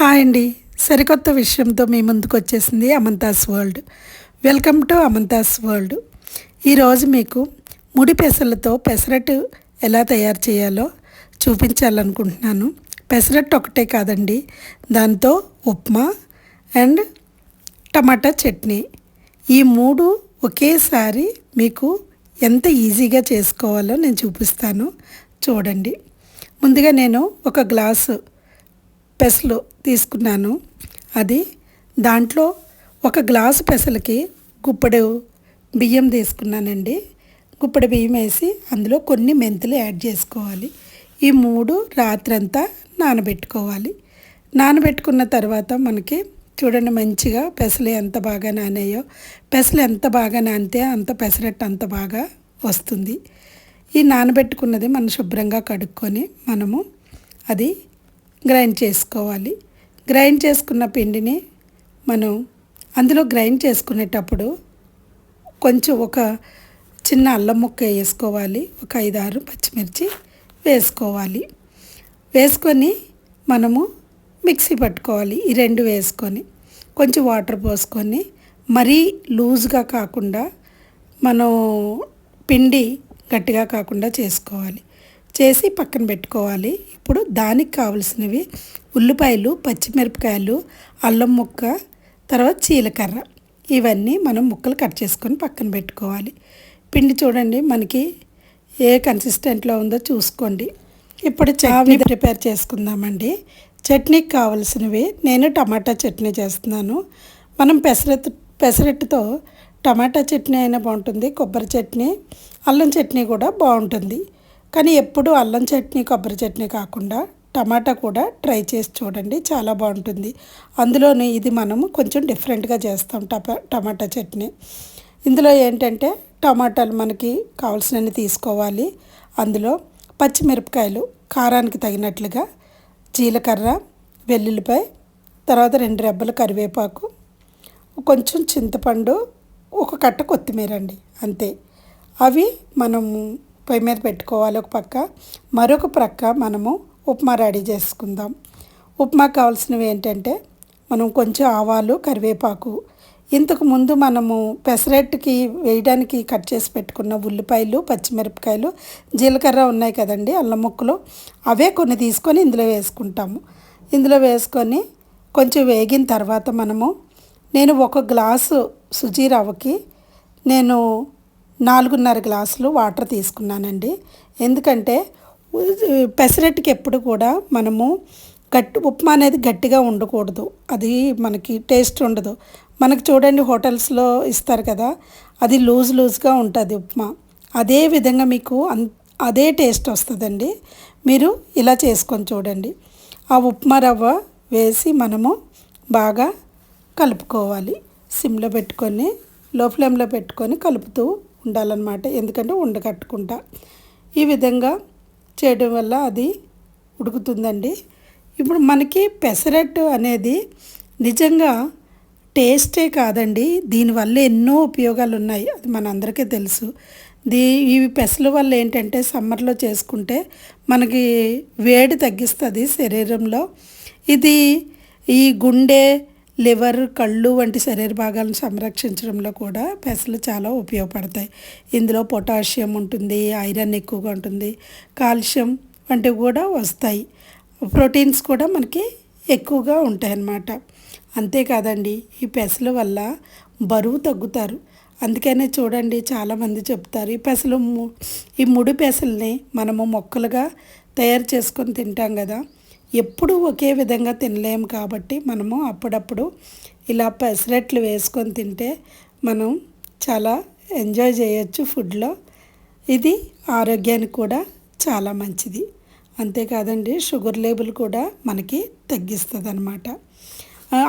Hi అండి. సరికొత్త విషయంతో మీ ముందుకు వచ్చేసింది Amanthas world. Welcome to Amanthas world. ఈరోజు మీకు ముడి పెసలతో పెసరట్టు ఎలా తయారు చేయాలో చూపించాలనుకుంటున్నాను. పెసరట్టు ఒకటే కాదండి దాంతో ఉప్మా అండ్ టమాటా చట్నీ. ఈ మూడు ఒకేసారి మీకు ఎంత ఈజీగా చేసుకోవాలో నేను చూపిస్తాను. చూడండి. ముందుగా నేను ఒక గ్లాసు పెసలు తీసుకున్నాను. అది దాంట్లో ఒక గ్లాసు పెసలకి గుప్పడు బియ్యం తీసుకున్నానండి. గుప్పడి బియ్యం వేసి అందులో కొన్ని మెంతులు యాడ్ చేసుకోవాలి. ఈ మూడు రాత్రంతా నానబెట్టుకోవాలి. నానబెట్టుకున్న తర్వాత మనకి చూడండి మంచిగా పెసలు ఎంత బాగా నానాయో. పెసలు ఎంత బాగా నానితే అంత పెసరట్టు అంత బాగా వస్తుంది. ఈ నానబెట్టుకున్నది మనం శుభ్రంగా కడుక్కొని మనము అది గ్రైండ్ చేసుకోవాలి. గ్రైండ్ చేసుకున్న పిండిని మనం అందులో గ్రైండ్ చేసుకునేటప్పుడు కొంచెం ఒక చిన్న అల్లం ముక్క వేసుకోవాలి. ఒక ఐదారు పచ్చిమిర్చి వేసుకోవాలి. వేసుకొని మనము మిక్సీ పట్టుకోవాలి. ఈ రెండు వేసుకొని కొంచెం వాటర్ పోసుకొని మరీ లూజ్గా కాకుండా మనం పిండి గట్టిగా కాకుండా చేసుకోవాలి. చేసి పక్కన పెట్టుకోవాలి. ఇప్పుడు దానికి కావలసినవి ఉల్లిపాయలు పచ్చిమిరపకాయలు అల్లం ముక్క తర్వాత చీలకర్ర. ఇవన్నీ మనం ముక్కలు కట్ చేసుకొని పక్కన పెట్టుకోవాలి. పిండి చూడండి మనకి ఏ కన్సిస్టెంట్లో ఉందో చూసుకోండి. ఇప్పుడు చట్నీ ప్రిపేర్ చేసుకుందామండి. చట్నీకి కావలసినవి నేను టమాటా చట్నీ చేస్తున్నాను. మనం పెసరట్టు పెసరట్టుతో టమాటా చట్నీ అయినా బాగుంటుంది కొబ్బరి చట్నీ అల్లం చట్నీ కూడా బాగుంటుంది. కానీ ఎప్పుడు అల్లం చట్నీ కొబ్బరి చట్నీ కాకుండా టమాటా కూడా ట్రై చేసి చూడండి. చాలా బాగుంటుంది. అందులోనే ఇది మనము కొంచెం డిఫరెంట్గా చేస్తాం టమా టమాటా చట్నీ. ఇందులో ఏంటంటే టమాటాలు మనకి కావాల్సినవి తీసుకోవాలి. అందులో పచ్చిమిరపకాయలు కారానికి తగినట్లుగా జీలకర్ర వెల్లుల్లిపాయ తర్వాత రెండు రెబ్బల కరివేపాకు కొంచెం చింతపండు ఒక కట్ట కొత్తిమీర అండి అంతే. అవి మనము పొయ్యి మీద పెట్టుకోవాలి ఒక పక్క. మరొక ప్రక్క మనము ఉప్మా రెడీ చేసుకుందాం. ఉప్మా కావాల్సినవి ఏంటంటే మనం కొంచెం ఆవాలు కరివేపాకు. ఇంతకు ముందు మనము పెసరట్టుకి వేయడానికి కట్ చేసి పెట్టుకున్న ఉల్లిపాయలు పచ్చిమిరపకాయలు జీలకర్ర ఉన్నాయి కదండి అల్లం ముక్కలు. అవే కొన్ని తీసుకొని ఇందులో వేసుకుంటాము. ఇందులో వేసుకొని కొంచెం వేగిన తర్వాత మనము నేను ఒక గ్లాసు సుజీ రవ్వకి నేను నాలుగున్నర గ్లాసులు వాటర్ తీసుకున్నానండి. ఎందుకంటే పెసరట్టుకి ఎప్పుడు కూడా మనము గట్టి ఉప్మా అనేది గట్టిగా ఉండకూడదు. అది మనకి టేస్ట్ ఉండదు. మనకి చూడండి హోటల్స్లో ఇస్తారు కదా అది లూజ్ లూజ్గా ఉంటుంది ఉప్మా. అదే విధంగా మీకు అన్ అదే టేస్ట్ వస్తుందండి. మీరు ఇలా చేసుకొని చూడండి. ఆ ఉప్మా రవ్వ వేసి మనము బాగా కలుపుకోవాలి. సిమ్లో పెట్టుకొని లో ఫ్లేమ్లో పెట్టుకొని కలుపుతూ ఉండాలన్నమాట. ఎందుకంటే ఉండకట్టుకుంటా ఈ విధంగా చేయడం వల్ల అది ఉడుకుతుందండి. ఇప్పుడు మనకి పెసరట్టు అనేది నిజంగా టేస్టే కాదండి. దీనివల్ల ఎన్నో ఉపయోగాలు ఉన్నాయి అది మనందరికీ తెలుసు. దీ ఈ పెసల వల్ల ఏంటంటే సమ్మర్లో చేసుకుంటే మనకి వేడి తగ్గిస్తుంది శరీరంలో. ఇది ఈ గుండె లివర్ కళ్ళు వంటి శరీర భాగాలను సంరక్షించడంలో కూడా పెసలు చాలా ఉపయోగపడతాయి. ఇందులో పొటాషియం ఉంటుంది ఐరన్ ఎక్కువగా ఉంటుంది కాల్షియం వంటివి కూడా వస్తాయి. ప్రోటీన్స్ కూడా మనకి ఎక్కువగా ఉంటాయి అన్నమాట అంతేకాదండి ఈ పెసల వల్ల బరువు తగ్గుతారు. అందుకనే చూడండి చాలామంది చెప్తారు ఈ పెసలు ఈ ముడి పెసల్ని మనము మొక్కలుగా తయారు చేసుకొని తింటాం కదా. ఎప్పుడూ ఒకే విధంగా తినలేము కాబట్టి మనము అప్పుడప్పుడు ఇలా పెసరట్లు వేసుకొని తింటే మనం చాలా ఎంజాయ్ చేయొచ్చు ఫుడ్లో. ఇది ఆరోగ్యానికి కూడా చాలా మంచిది. అంతేకాదండి షుగర్ లేబుల్ కూడా మనకి తగ్గిస్తుంది అనమాట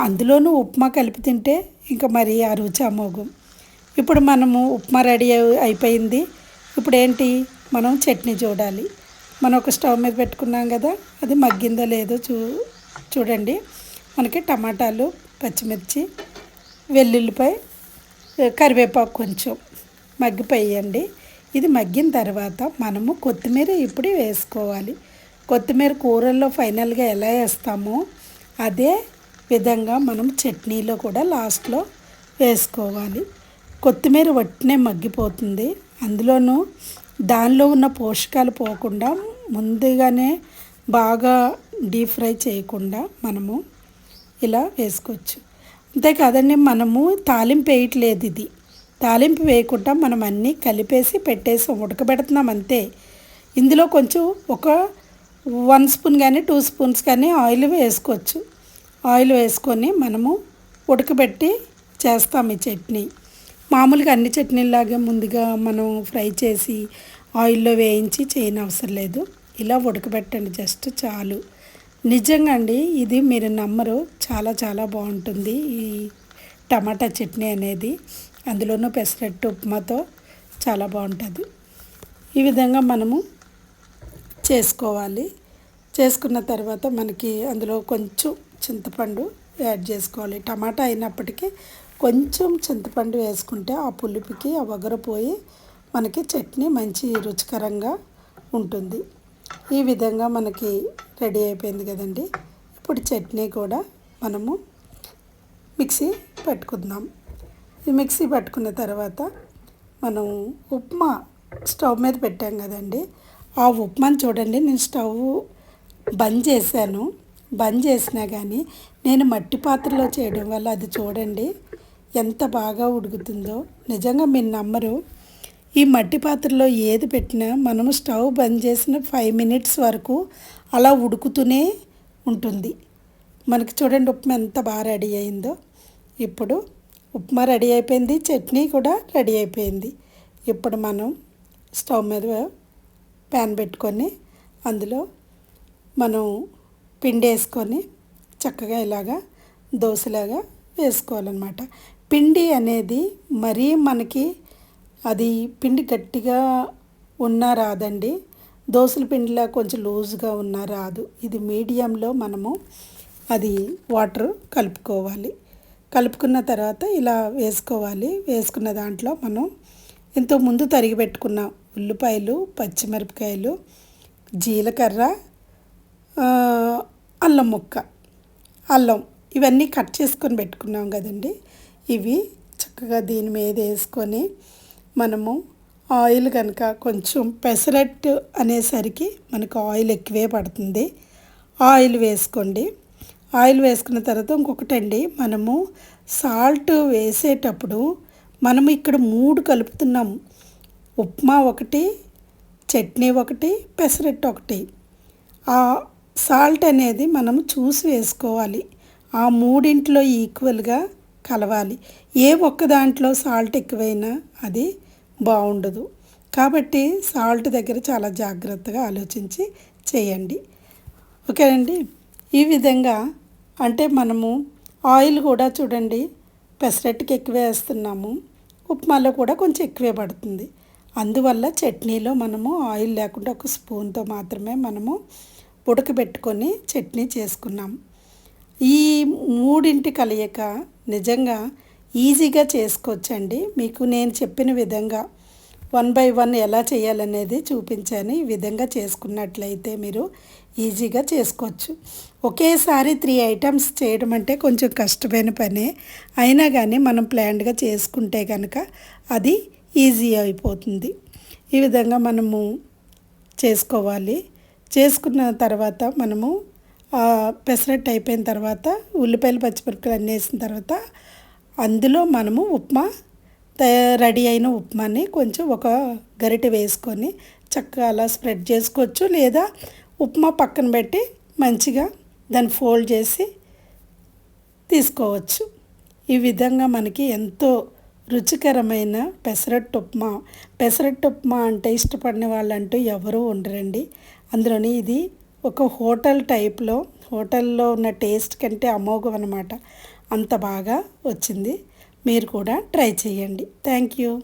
అందులోనూ ఉప్మా కలిపి తింటే ఇంకా మరి ఆ రుచి అమోఘం. ఇప్పుడు మనము ఉప్మా రెడీ అయిపోయింది. ఇప్పుడు ఏంటి మనం చట్నీ చూడాలి. మనం ఒక స్టవ్ మీద పెట్టుకున్నాం కదా అది మగ్గిందో లేదో చూ చూడండి. మనకి టమాటాలు పచ్చిమిర్చి వెల్లుల్లిపై కరివేపాకు కొంచెం మగ్గిపోయండి. ఇది మగ్గిన తర్వాత మనము కొత్తిమీర ఇప్పుడు వేసుకోవాలి. కొత్తిమీర కూరల్లో ఫైనల్గా ఎలా వేస్తామో అదే విధంగా మనం చట్నీలో కూడా లాస్ట్లో వేసుకోవాలి. కొత్తిమీర వట్టినే మగ్గిపోతుంది. అందులోనూ దానిలో ఉన్న పోషకాలు పోకుండా ముందుగానే బాగా డీప్ ఫ్రై చేయకుండా మనము ఇలా వేసుకోవచ్చు. అంతే అంతేకాదండి మనము తాలింపు వేయట్లేదు ఇది. తాలింపు వేయకుండా మనం అన్నీ కలిపేసి పెట్టేసి ఉడకబెడుతున్నాం అంతే. ఇందులో కొంచెం ఒక వన్ స్పూన్ కానీ టూ స్పూన్స్ కానీ ఆయిల్ వేసుకోవచ్చు. ఆయిల్ వేసుకొని మనము ఉడకబెట్టి చేస్తాం ఈ చట్నీ. మామూలుగా అన్ని చట్నీలాగా ముందుగా మనం ఫ్రై చేసి ఆయిల్లో వేయించి చేయని అవసరం లేదు. ఇలా ఉడకబెట్టండి జస్ట్ చాలు. నిజంగా అండి ఇది మీరు నమ్మరు. చాలా చాలా బాగుంటుంది ఈ టమాటా చట్నీ అనేది. అందులోనూ పెసరట్టు ఉప్మాతో చాలా బాగుంటుంది. ఈ విధంగా మనము చేసుకోవాలి. చేసుకున్న తర్వాత మనకి అందులో కొంచెం చింతపండు యాడ్ చేసుకోవాలి. టమాటా అయినప్పటికీ కొంచెం చింతపండు వేసుకుంటే ఆ పులుపుకి ఆ వగరపోయి మనకి చట్నీ మంచి రుచికరంగా ఉంటుంది. ఈ విధంగా మనకి రెడీ అయిపోయింది కదండి. ఇప్పుడు చట్నీ కూడా మనము మిక్సీ పెట్టుకుందాం. ఈ మిక్సీ పట్టుకున్న తర్వాత మనం ఉప్మా స్టవ్ మీద పెట్టాం కదండి. ఆ ఉప్మాని చూడండి నేను స్టవ్ బంద్ చేశాను. బంద్ చేసినా కానీ నేను మట్టి పాత్రలో చేయడం వల్ల అది చూడండి ఎంత బాగా ఉడుకుతుందో. నిజంగా మీరు నమ్మరు. ఈ మట్టి పాత్రలో ఏది పెట్టినా మనము స్టవ్ బంద్ చేసిన ఫైవ్ మినిట్స్ వరకు అలా ఉడుకుతూనే ఉంటుంది. మనకి చూడండి ఉప్మా ఎంత బాగా రెడీ అయిందో. ఇప్పుడు ఉప్మా రెడీ అయిపోయింది. చట్నీ కూడా రెడీ అయిపోయింది. ఇప్పుడు మనం స్టవ్ మీద ప్యాన్ పెట్టుకొని అందులో మనం పిండి వేసుకొని చక్కగా ఇలాగా దోశలాగా వేసుకోవాలన్నమాట. పిండి అనేది మరీ మనకి అది పిండి గట్టిగా ఉన్నా రాదండి. దోశల పిండిలా కొంచెం లూజ్గా ఉన్నా రాదు. ఇది మీడియంలో మనము అది వాటర్ కలుపుకోవాలి. కలుపుకున్న తర్వాత ఇలా వేసుకోవాలి. వేసుకున్న దాంట్లో మనం ఎంతో ముందు తరిగి పెట్టుకున్న ఉల్లిపాయలు పచ్చిమిరపకాయలు జీలకర్ర అల్లం ముక్క అల్లం ఇవన్నీ కట్ చేసుకొని పెట్టుకున్నాం కదండి. ఇవి చక్కగా దీని మీద వేసుకొని మనము ఆయిల్ కనుక కొంచెం పెసరట్టు అనేసరికి మనకు ఆయిల్ ఎక్కువే పడుతుంది. ఆయిల్ వేసుకోండి. ఆయిల్ వేసుకున్న తర్వాత ఇంకొకటండి మనము సాల్ట్ వేసేటప్పుడు మనము ఇక్కడ మూడు కలుపుతున్నాము ఉప్మా ఒకటి చట్నీ ఒకటి పెసరట్టు ఒకటి. ఆ సాల్ట్ అనేది మనం చూసి వేసుకోవాలి. ఆ మూడింట్లో ఈక్వల్గా కలవాలి. ఏ ఒక్క దాంట్లో సాల్ట్ ఎక్కువైనా అది బాగుండదు కాబట్టి సాల్ట్ దగ్గర చాలా జాగ్రత్తగా ఆలోచించి చేయండి. ఓకేనండి ఈ విధంగా అంటే మనము ఆయిల్ కూడా చూడండి పెసరట్టుకి ఎక్కువే వేస్తున్నాము. ఉప్మాలో కూడా కొంచెం ఎక్కువే పడుతుంది. అందువల్ల చట్నీలో మనము ఆయిల్ లేకుండా ఒక స్పూన్తో మాత్రమే మనము ఉడకబెట్టుకొని చట్నీ చేసుకున్నాం. ఈ మూడింటి కలయిక నిజంగా ఈజీగా చేసుకోవచ్చండి. మీకు నేను చెప్పిన విధంగా వన్ బై వన్ ఎలా చేయాలనేది చూపించాను. ఈ విధంగా చేసుకున్నట్లయితే మీరు ఈజీగా చేసుకోవచ్చు. ఒకేసారి త్రీ ఐటమ్స్ చేయడం అంటే కొంచెం కష్టమైన పనే. అయినా కానీ మనం ప్లాన్డ్గా చేసుకుంటే కనుక అది ఈజీ అయిపోతుంది. ఈ విధంగా మనము చేసుకోవాలి. చేసుకున్న తర్వాత మనము పెసరట్టు అయిపోయిన తర్వాత ఉల్లిపాయలు పచ్చిమిరపకాయలు అన్నీ వేసిన తర్వాత అందులో మనము ఉప్మా రెడీ అయిన ఉప్మాని కొంచెం ఒక గరిటె వేసుకొని చక్కగా అలా స్ప్రెడ్ చేసుకోవచ్చు. లేదా ఉప్మా పక్కన పెట్టి మంచిగా దాన్ని ఫోల్డ్ చేసి తీసుకోవచ్చు. ఈ విధంగా మనకి ఎంతో రుచికరమైన పెసరట్టు ఉప్మా పెసరట్టు ఉప్మా అంటే ఇష్టపడిన వాళ్ళంటూ ఎవరూ ఉండరండి. అందులోని ఇది ఒక హోటల్ టైప్లో హోటల్లో ఉన్న టేస్ట్ కంటే అమోఘం అనమాట అంత బాగా వచ్చింది. మీరు కూడా ట్రై చేయండి. Thank you